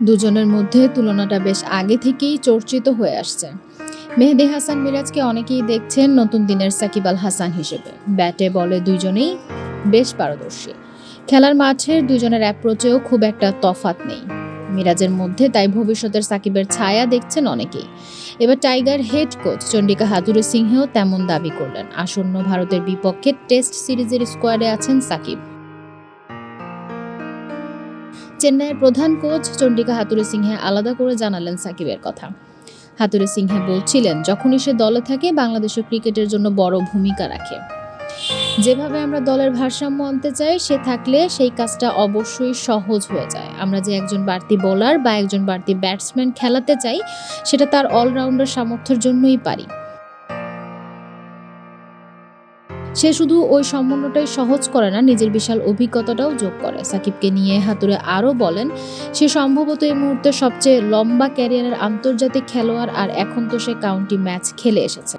দুজনের মধ্যে তুলনাটা বেশ আগে থেকেই চর্চিত হয়ে আসছে। মেহেদি হাসান মিরাজকে অনেকেই দেখছেন নতুন দিনের সাকিব আল হাসান হিসেবে। ব্যাটে বলে দুইজনেই বেশ পারদর্শী। খেলার মাঠের দুজনের অ্যাপ্রোচেও খুব একটা তফাত নেই। মিরাজের মধ্যে তাই ভবিষ্যতের সাকিবের ছায়া দেখছেন অনেকেই। এবার টাইগার হেড কোচ চন্ডিকা হাতুরে সিংহেও তেমন দাবি করলেন। আসন্ন ভারতের বিপক্ষে টেস্ট সিরিজের স্কোয়াডে আছেন সাকিব। চেন্নাইয়ের প্রধান কোচ চন্ডিকা হাতুরে সিংহে আলাদা করে জানালেন সাকিবের কথা। হাতুরে সিংহে বলছিলেন, যখনই সে দলে থাকে বাংলাদেশের ক্রিকেটের জন্য বড় ভূমিকা রাখে। যেভাবে আমরা দলের ভারসাম্য আনতে চাই, সে থাকলে সেই কাজটা অবশ্যই সহজ হয়ে যায়। আমরা যে একজন বাড়তি বোলার বা একজন বাড়তি ব্যাটসম্যান খেলাতে চাই, সেটা তার অলরাউন্ডার সামর্থ্যের জন্যই পারি। সে শুধু ওই সমন্বয়টাই সহজ করে না, নিজের বিশাল অভিজ্ঞতাটাও যোগ করে। সাকিবকে নিয়ে হাতুরে আরও বলেন, সে সম্ভবত এই মুহূর্তে সবচেয়ে লম্বা ক্যারিয়ারের আন্তর্জাতিক খেলোয়াড় আর এখন তো সে কাউন্টি ম্যাচ খেলে এসেছে।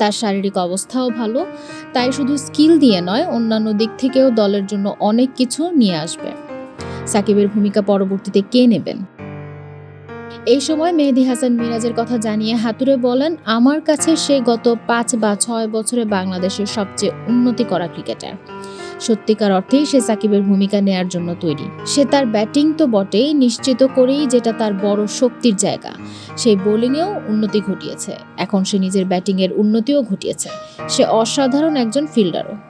তার শারীরিক অবস্থাও ভালো, তাই শুধু স্কিল দিয়ে নয়, অন্যান্য দিক থেকেও দলের জন্য অনেক কিছু নিয়ে আসবে। সাকিবের ভূমিকা পরবর্তীতে কে নেবেন? এই সময় মেহেদি হাসান মিরাজের কথা জানিয়ে হাতুরে বলেন, আমার কাছে সে গত পাঁচ বা ছয় বছরে বাংলাদেশের সবচেয়ে উন্নতি করা ক্রিকেটার। সত্যিকার অর্থেই সে সাকিবের ভূমিকা নেয়ার জন্য তৈরি। সে তার ব্যাটিং তো বটেই, নিশ্চিত করেই যেটা তার বড় শক্তির জায়গা। সেই বোলিংয়েও উন্নতি ঘটিয়েছে। এখন সে নিজের ব্যাটিংয়ের উন্নতিও ঘটিয়েছে। সে অসাধারণ একজন ফিল্ডারও।